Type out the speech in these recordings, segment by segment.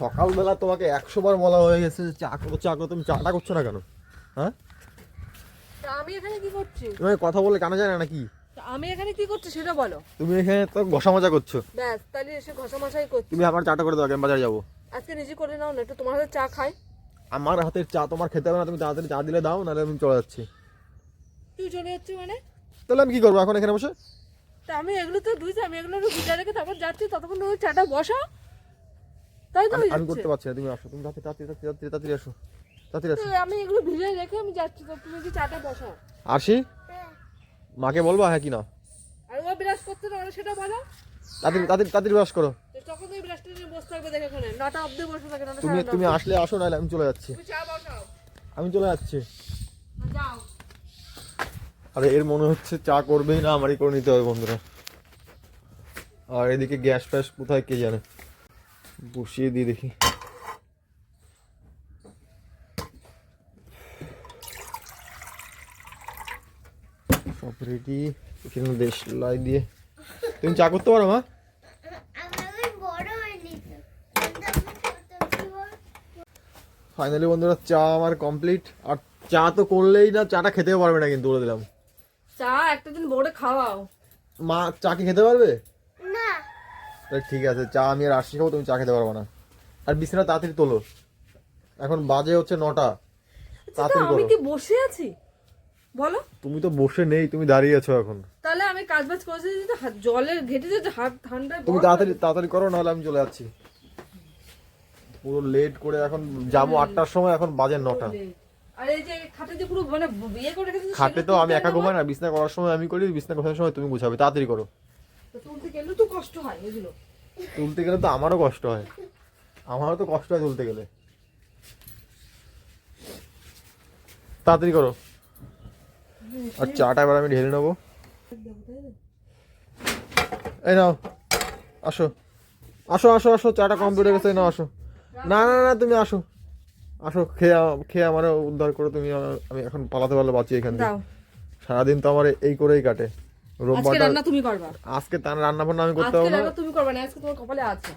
সকালবেলা তোমাকে একশো বার বলা হয়ে গেছে যে চা করো চা করো তুমি চাটা করছ না কেন? হ্যাঁ? তা আমি এখানে কি করছি? তুমি কথা বলে কানা যায় না নাকি? তা আমি এখানে কি করছি সেটা বলো। তুমি এখানে তো ঘষা মজা করছ। ব্যাস তাহলে এসে ঘষা মশাই করছি। তুমি আমার চাটা করে দাও আমি বাজারে যাব। আজকে নিজে করে নাও না একটু তোমার হাতে চা খাই। আমার হাতের চা তোমার খেতে হবে না তুমি তাড়াতাড়ি চা দিলে দাও নাহলে আমি চলে যাচ্ছি। তুই চলে যাচ্ছি মানে? তাহলে আমি কি করব এখন এখানে বসে? তা আমি এগুলো তো ধুইছি আমি এগুলো ভিজা রেখে তারপর যাচ্ছি ততক্ষণ তুমি চাটা বসাও। তাই তো আমি- হয়ে। করতে পারছি না তুমি আসো তুমি তাড়াতাড়ি তাড়াতাড়ি তাড়াতাড়ি তাড়াতাড়ি আসো তাড়াতাড়ি আসো। আমি এগুলো ভিজে রেখে আমি যাচ্ছি তো তুমি কি চাটা বসাও আসি মাকে বলবা? হ্যাঁ কি না? আর ও বিরাজ করতে না সেটা বলো। তাড়াতাড়ি তাড়াতাড়ি তাড়াতাড়ি ব্রাশ করো। তখন তুমি বিরাজটা নিয়ে বসে থাকবে দেখে ওখানে নটা বসে থাকে নটা তুমি তুমি আসলে আসো নাহলে আমি চলে যাচ্ছি। তুমি চা বসাও। আমি চলে যাচ্ছি। যাও। আরে এর মনে হচ্ছে চা করবেই না আমারই করে নিতে হবে বন্ধুরা। আর এদিকে গ্যাস ফ্যাস কোথায় কে জানে? বসিয়ে দিই দেখি। সব রেডি এখানে দেশ লাই দিয়ে। তুমি চা করতে পারো মা। ফাইনালি বন্ধুরা চা আমার কমপ্লিট আর চা তো করলেই না চাটা খেতেও পারবে না কিন্তু বলে দিলাম। চা একটা দিন বড়ে খাওয়াও। মা চা কি খেতে পারবে? ঠিক আছে চা আমি আর আসি খাব তুমি চা খেতে পারব না। আর বিছানা তাড়াতাড়ি তোলো। এখন বাজে হচ্ছে নটা। আচ্ছা, তাড়াতাড়ি আমি কি বসে আছি? বলো। তুমি তো বসে নেই তুমি দাঁড়িয়ে আছো এখন। তাহলে আমি কাজ বাজ করেছি যে হাত- জলের ঘেটে যে হাত ঠান্ডায় তুমি তাড়াতাড়ি তাড়াতাড়ি করো নাহলে আমি চলে যাচ্ছি। পুরো লেট করে এখন যাব আটটার সময় এখন বাজে নটা। খাটে মানে খাটে তো আমি একা ঘুমাই না বিছনা করার সময় আমি করি বিছনা করার সময় তুমি গুছাবে। তাড়াতাড়ি করো। তুলতে গেলে তো কষ্ট হয় এগুলো তুলতে গেলে তো আমারও কষ্ট হয়। আমারও তো কষ্ট হয় তুলতে গেলে। তাড়াতাড়ি করো। আর চাটা এবার আমি ঢেলে নেব। এই নাও আসো। আসো আসো আসো চাটা কমপ্লিট হয়ে গেছে এই নাও আসো। না না না তুমি আসো। আসো খেয়ে খেয়ে আমার উদ্ধার করো তুমি আমি এখন পালাতে পারলে বাঁচি এখান থেকে। সারাদিন তো আমার এই করেই কাটে। আজকে রান্না তুমি করবা। আজকে তার রান্না বান্না আমি করতে আজকে না। রান্না তুমি করবা না আজকে তোমার কপালে আছে।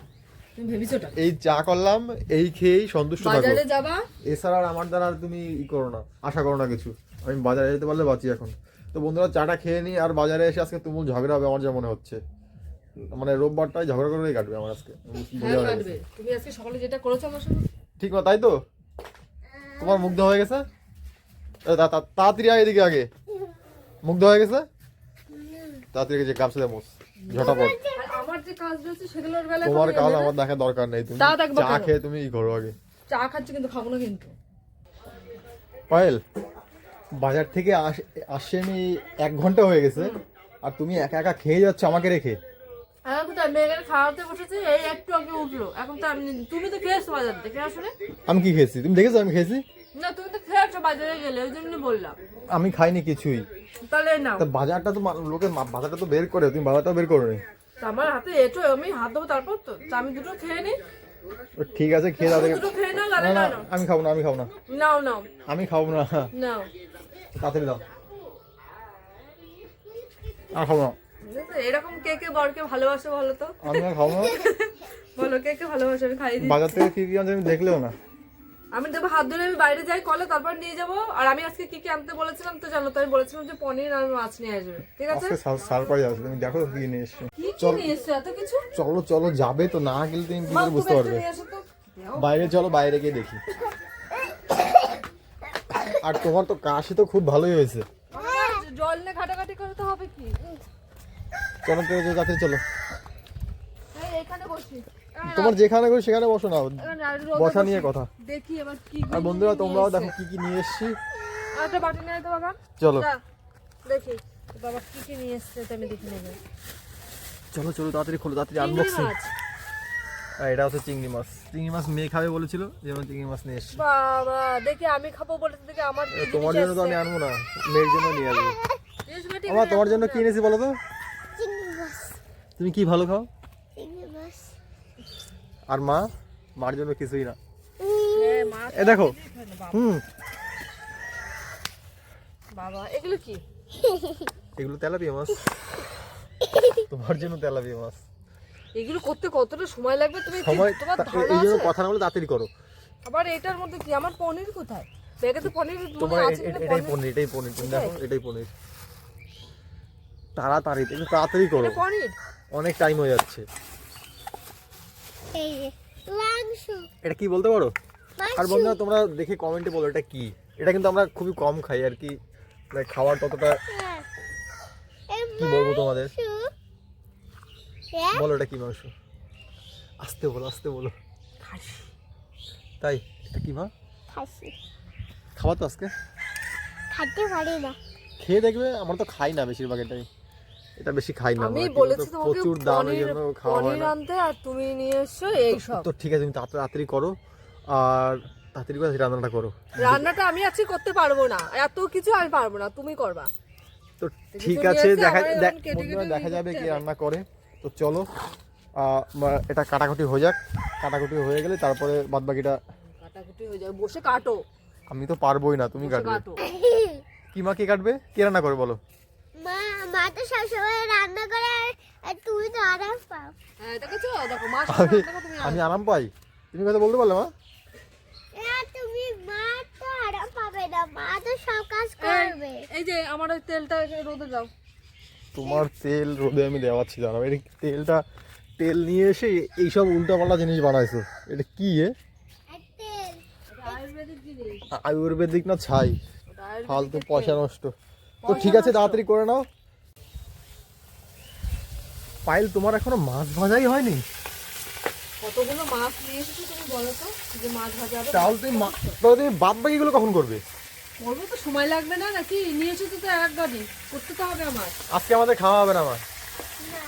তুমি ভেবেছো ওটা? এই চা করলাম এই খেয়েই সন্তুষ্ট থাকো বাজারে যাবা? এছাড়া আর আমার দ্বারা আর তুমি ই করো না আশা করো না কিছু। আমি বাজারে যেতে পারলে বাঁচি এখন। তো বন্ধুরা চাটা খেয়ে নিই আর বাজারে এসে আজকে তুমুল ঝগড়া হবে আমার যা মনে হচ্ছে। মানে রোববারটাই ঝগড়া করেই কাটবে আমার আজকে। হ্যাঁ তুমি আজকে সকালে যেটা করেছ আমার সঙ্গে? ঠিক না তাই তো? তোমার মুগ্ধ হয়ে গেছে? তাড়াতাড়ি এদিকে আগে। মুগ্ধ হয়ে গেছে? তাড়াতাড়ি যে গামছা মোস ঝটাপট। আমার যে কাজ রয়েছে সেগুলোর বেলায় তোমার কাজ আমার দেখা দরকার নেই তুমি চা খেয়ে তুমি ই করো আগে। চা খাচ্ছি কিন্তু খাব না কিন্তু। পায়েল বাজার থেকে আস- আমি এক ঘণ্টা হয়ে গেছে আর তুমি একা একা খেয়ে যাচ্ছ আমাকে রেখে। এখন খাওয়াতে বসেছে এই একটু আগে উঠল। এখন তো আমি তুমি তো খেয়েছো বাজার থেকে আসলে? আমি কি খেয়েছি? তুমি দেখেছ আমি খেয়েছি? না তুমি তো খেয়েছো বাজারে গেলে ওই জন্য বললাম। আমি খাইনি কিছুই। তাহলে নাও। বাজারটা তো লোকে বাজারটা তো বের করে তুমি বাজারটা বের করো আমার হাতে এটো আমি হাত দেবো তারপর তো আমি দুটো খেয়ে নিই ঠিক আছে খেয়ে নাও না না আমি খাব না আমি খাব না। নাও নাও। আমি খাব না। নাও। তাড়াতাড়ি দাও। আর খাব না। এরকম কে কে বরকে ভালোবাসে বলো তো? আমি খাব না। বলো কে কে ভালোবাসে আমি দিই বাজার থেকে কি কি আমি দেখলেও না। আমি দেবো হাত ধরে আমি বাইরে যাই কলে তারপর নিয়ে যাব। আর আমি আজকে কি কি আনতে বলেছিলাম তো জানো তো আমি বলেছিলাম যে পনির আর মাছ নিয়ে আসবে। ঠিক আছে? সারপ্রাইজ আছে তুমি দেখো কি নিয়ে এসছো। কি কি নিয়ে এসছো এত কিছু? চলো চলো যাবে তো না গেলে তুমি কি বুঝতে পারবে। বাইরে চলো বাইরে গিয়ে দেখি। আর তোমার তো কাশি তো খুব ভালোই হয়েছে। জল নিয়ে ঘাটাঘাটি করতে হবে কি? চলো তো যাতে চলো। এই, এখানে বসি। তোমার যেখানে করি সেখানে বসো না। বসা নিয়ে কথা। দেখি এবার কি আর বন্ধুরা তোমরাও দেখো কি কি নিয়ে এসেছি। একটা বাটি নিয়ে তো বাবা। চলো। দেখি। বাবা কি কি নিয়ে এসছে তো আমি দেখে নেব। চলো চলো তাড়াতাড়ি খোলো তাড়াতাড়ি আনবক্সিং মাছ। এটা হচ্ছে চিংড়ি মাছ। চিংড়ি মাছ মেয়ে খাবে বলেছিল যেমন চিংড়ি মাছ নিয়ে এসছি। বাবা দেখি আমি খাব বলে তো দেখি আমার কি তোমার জন্য তো আমি আনব না মেয়ের জন্য নিয়ে আসব। আমার তোমার জন্য কি এনেছি বলো তো? চিংড়ি মাছ। তুমি কি ভালো খাও? আর মা? মার জন্য কিছুই না। হ্যাঁ, এ দেখো। হুম। বাবা এগুলো কি? এগুলো তেলাপিয়া মাছ। তোমার জন্য তেলাপিয়া মাছ। এগুলো করতে কতটা সময় লাগবে? তুমি সময় তোমার ধারণা এই জন্য কথা না বলে তাড়াতাড়ি করো। আবার এটার মধ্যে কি? আমার পনির কোথায়? ব্যাগে তো পনির তোমার এটাই পনির? এটাই পনির। তুমি দেখো এটাই পনির। তাড়াতাড়ি একটু তাড়াতাড়ি করো। পনির? অনেক টাইম হয়ে যাচ্ছে। এই মাংস। এটা কি বলতে পারো? আর বন্ধুরা তোমরা দেখে কমেন্টে বলো এটা কি? এটা কিন্তু আমরা খুবই কম খাই আর কি। মানে খাওয়ার ততটা হ্যাঁ। কি বলব তোমাদের? হ্যাঁ? বলো এটা কি মাংস? আস্তে বলো আস্তে বলো। তাই? এটা কি মা? খাওয়া তো আজকে। খেতে পারি না। খেয়ে দেখবে আমরা তো খাই না বেশিরভাগ এটাই। এটা বেশি খাই না আমি বলেছি তোমাকে প্রচুর দাম এই জন্য খাওয়া হয় না। আনতে আর তুমি নিয়ে এসছো এই সব। তো ঠিক আছে তুমি তাড়াতাড়ি করো। আর তাড়াতাড়ি করে রান্নাটা করো। রান্নাটা আমি আজকে করতে পারব না। এত কিছু আমি পারব না তুমি করবা। তো ঠিক আছে দেখা দেখ- যাবে কি রান্না করে। তো চলো আহ, এটা কাটাকুটি হয়ে যাক। কাটাকুটি হয়ে গেলে তারপরে বাদ বাকিটা কাটাকুটি হয়ে যাবে। বসে কাটো। আমি তো পারবোই না তুমি কাটবে। কি মা কে কাটবে? কে রান্না করে বলো? তো সবসময় রান্না করে আর- আর তুমি তো আরাম পাও। হ্যাঁ দেখেছ দেখো মা আমি আরাম পাই। তুমি কথা বলতে পারলে মা? এ, তুমি মা তো আরাম পাবে না। মা তো সব কাজ করবে। এই- যে আমার ওই তেলটা রোদে দাও। তোমার তেল রোদে আমি দেওয়াচ্ছি জানো এটা তেলটা তেল নিয়ে এসে এইসব উল্টাপাল্টা জিনিস বানাইছো? এটা কি এ? আর তেল। এটা আয়ুর্বেদিক আয়ুর্বেদিক না ছাই? ফালতু পয়সা নষ্ট। তো ঠিক আছে তাড়াতাড়ি করে নাও। পাইল তোমার এখনও মাছ ভাজাই হয়নি? কতগুলো মাছ নিয়ে এসেছ তুমি বলো তো যে মাছ ভাজা হবে? তাহলে তুমি তাহলে তুমি বাদ বাকিগুলো কখন করবে? বলব তো সময় লাগবে না নাকি? নিয়ে এসেছ তো এক গাড়ি করতে তো হবে আমার। আজকে আমাদের খাওয়া হবে না আমার। না।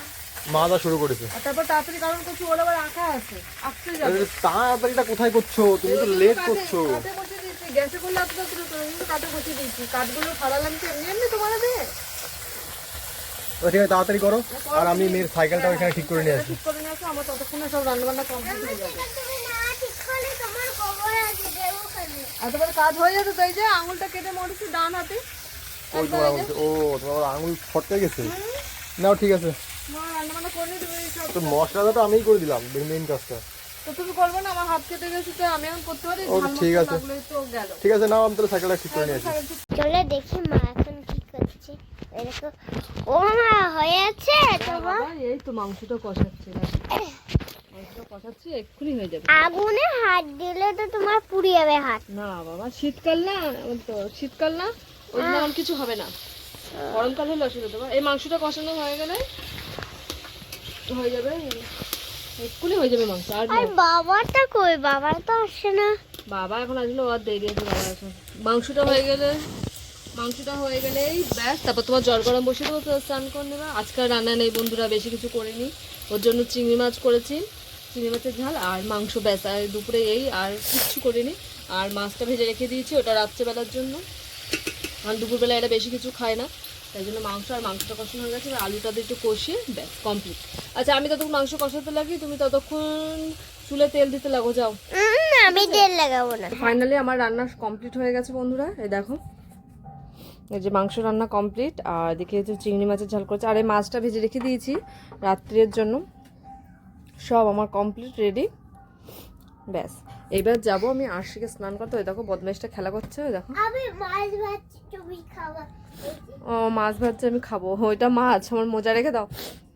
মা যা শুরু করেছে। তারপর তাড়াতাড়ি কারণ করছি ওর আবার আঁকা আছে আঁকতে যাবে। তাড়াতাড়িটা কোথায় করছ? তুমি তো লেট করছ। গ্যাসে করলে কিন্তু কাটে বসে দিয়েছি। কাঠগুলো ফাড়ালাম তো এমনি এমনি তোমার তো ঠিক আছে তাড়াতাড়ি করো। আর আমি মেয়ের সাইকেলটা ওইখানে ঠিক করে নিয়ে আসি। ঠিক করে নিয়ে আসো আমার ততক্ষণে সব কমপ্লিট হয়ে যাবে। এতবার কাজ হয়ে তাই যে আঙুলটা কেটে মরেছি ডান হাতে। আঙুল ও তোমার আঙুল ফটকে গেছে? নাও ঠিক আছে। তো মশলাটা তো আমিই করে দিলাম মেন কাজটা। তো তুমি করবে না আমার হাত কেটে গেছে তো আমি এখন করতে পারি? ও, ঠিক আছে। ঠিক আছে নাও আমি তাহলে সাইকেলটা ঠিক করে নিয়ে আসি। চলে দেখি মা এখন কি করছে। এরকম। ও মা তোমার? এই তো মাংসটা কষাচ্ছি। মাংসটা কষাচ্ছি এক্ষুনি হয়ে যাবে। আগুনে হাত দিলে তো তোমার পুড়ে যাবে হাত। না বাবা শীতকাল না তো শীতকাল না ওই জন্য কিছু হবে না। গরমকাল হলে অসুবিধা। তোমার এই মাংসটা কষানো হয়ে গেলে হয়ে যাবে এক্ষুনি হয়ে যাবে মাংস আর বাবাটা কই? বাবা তো না। বাবা এখন আসলে আর দেরি আছে বাবা এখন। মাংসটা হয়ে গেলে মাংসটা হয়ে গেলেই ব্যাস তারপর তোমার জল গরম বসে দেবো তো স্নান করে নেবে। আজকাল রান্না নেই বন্ধুরা বেশি কিছু করিনি। ওর জন্য চিংড়ি মাছ করেছি চিংড়ি মাছের ঝাল আর মাংস ব্যাস। আর দুপুরে এই আর কিচ্ছু করিনি। আর মাছটা ভেজে রেখে দিয়েছি ওটা রাত্রেবেলার জন্য। কারণ দুপুরবেলা এটা বেশি কিছু খায় না তাই জন্য মাংস আর মাংসটা কষানো হয়ে গেছে। আলুটা দিয়ে একটু কষিয়ে ব্যাস কমপ্লিট আচ্ছা আমি ততক্ষণ মাংস কষাতে লাগি তুমি ততক্ষণ চুলে তেল দিতে লাগো যাও। আমি তেল লাগাবো না। ফাইনালি আমার রান্না কমপ্লিট হয়ে গেছে বন্ধুরা। এই দেখো। এই যে মাংস রান্না কমপ্লিট আর এদিকে হচ্ছে চিংড়ি মাছের ঝাল করেছে। আর এই মাছটা ভেজে রেখে দিয়েছি রাত্রের জন্য। সব আমার কমপ্লিট রেডি ব্যাস। এবার যাব আমি আরশিকে স্নান করতে। ওই দেখো বদমাইশটা খেলা করছে ওই দেখো। ও মাছ ভাজছে আমি খাব। ওইটা মাছ আমার মোজা রেখে দাও।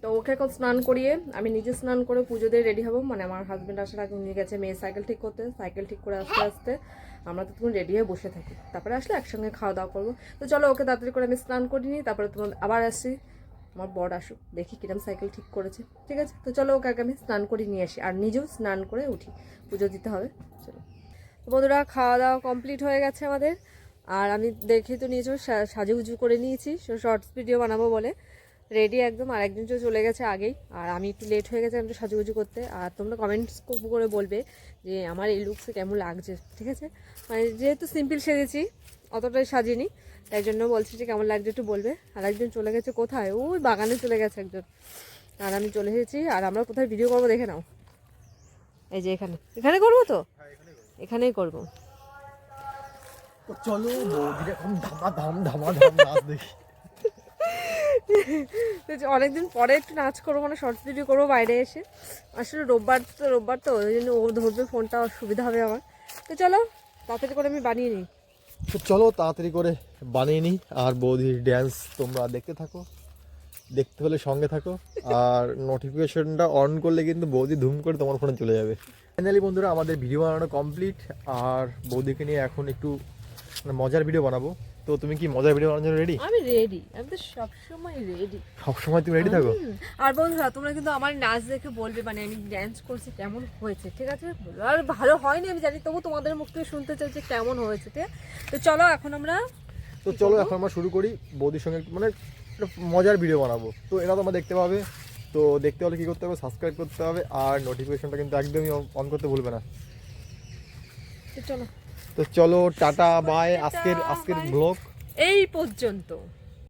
তো ওকে এখন স্নান করিয়ে আমি নিজে স্নান করে পুজো দিয়ে রেডি হব। মানে আমার হাজব্যান্ড আসার আগে নিয়ে গেছে মেয়ে সাইকেল ঠিক করতে সাইকেল ঠিক করে আস্তে আস্তে। আমরা তো তখন রেডি হয়ে বসে থাকি। তারপরে আসলে একসঙ্গে খাওয়া দাওয়া করব। তো চলো ওকে তাড়াতাড়ি করে আমি স্নান করে নিই, তারপরে তোমার আবার আসছি আমার বর আসুক, দেখি কিরম সাইকেল ঠিক করেছে, ঠিক আছে? তো চলো ওকে আগে আমি স্নান করে নিয়ে আসি, আর নিজেও স্নান করে উঠি। পুজো দিতে হবে, চলো। বন্ধুরা, খাওয়া দাওয়া কমপ্লিট হয়ে গেছে আমাদের। আর আমি দেখে তো নিয়েছো সাজুগুজু করে নিয়েছি শর্টস ভিডিও বানাবো বলে। রেডি একদম আর একজন তো চলে গেছে আগেই। আর আমি একটু লেট হয়ে গেছে একটু সাজুগুজু করতে। আর তোমরা কমেন্টস করে বলবে যে আমার এই লুকসে কেমন লাগছে, ঠিক আছে? মানে যেহেতু সিম্পল সেজেছি, অতটাই সাজিনি, তাই জন্য বলছি যে কেমন লাগছে একটু বলবে। আর একজন চলে গেছে কোথায়? ওই বাগানে চলে গেছে একজন। আর আমি চলে এসেছি, আর আমরা কোথায় ভিডিও করব দেখে নাও। এই যে এখানে। এখানে করব তো? এখানেই করব। চলো ধামা ধাম ধামা ধাম দেখি। অনেকদিন পরে একটু নাচ করব মানে শর্টস ভিডিও করব বাইরে এসে। আসলে রোববার তো রোববার তো, ওই জন্য ও ধরবে ফোনটা সুবিধা হবে আমার। তো চলো, তাড়াতাড়ি করে আমি বানিয়ে নিই। তো চলো, তাড়াতাড়ি করে বানিয়ে নিই, আর বৌদির ড্যান্স তোমরা দেখতে থাকো। দেখতে হলে সঙ্গে থাকো। আর নোটিফিকেশনটা অন করলে কিন্তু বৌদি ধুম করে তোমার ফোনে চলে যাবে। ফাইনালি বন্ধুরা, আমাদের ভিডিও বানানো কমপ্লিট আর বৌদিকে নিয়ে এখন একটু মানে মজার ভিডিও বানাবো। তো তুমি কি মজার ভিডিও বানানোর জন্য রেডি আমি রেডি আমি তো সবসময় রেডি সবসময় তুমি রেডি থাকো? আর বন্ধুরা তোমরা কিন্তু আমার নাচ দেখে বলবে মানে আমি ড্যান্স করছি কেমন হয়েছে? ঠিক আছে? আর ভালো হয়নি আমি জানি তবু তোমাদের মুখ থেকে শুনতে চাই যে কেমন হয়েছে তো চলো এখন আমরা তো চলো এখন আমরা শুরু করি। বৌদির সঙ্গে মানে মজার ভিডিও বানাবো। তো এটা তোমরা দেখতে পাবে। তো দেখতে হলে কী করতে হবে? সাবস্ক্রাইব করতে হবে। আর নোটিফিকেশনটা কিন্তু একদমই অন করতে ভুলবে না। তো চলো। তো চলো টাটা বাই আজকের আজকের. ব্লগ এই পর্যন্ত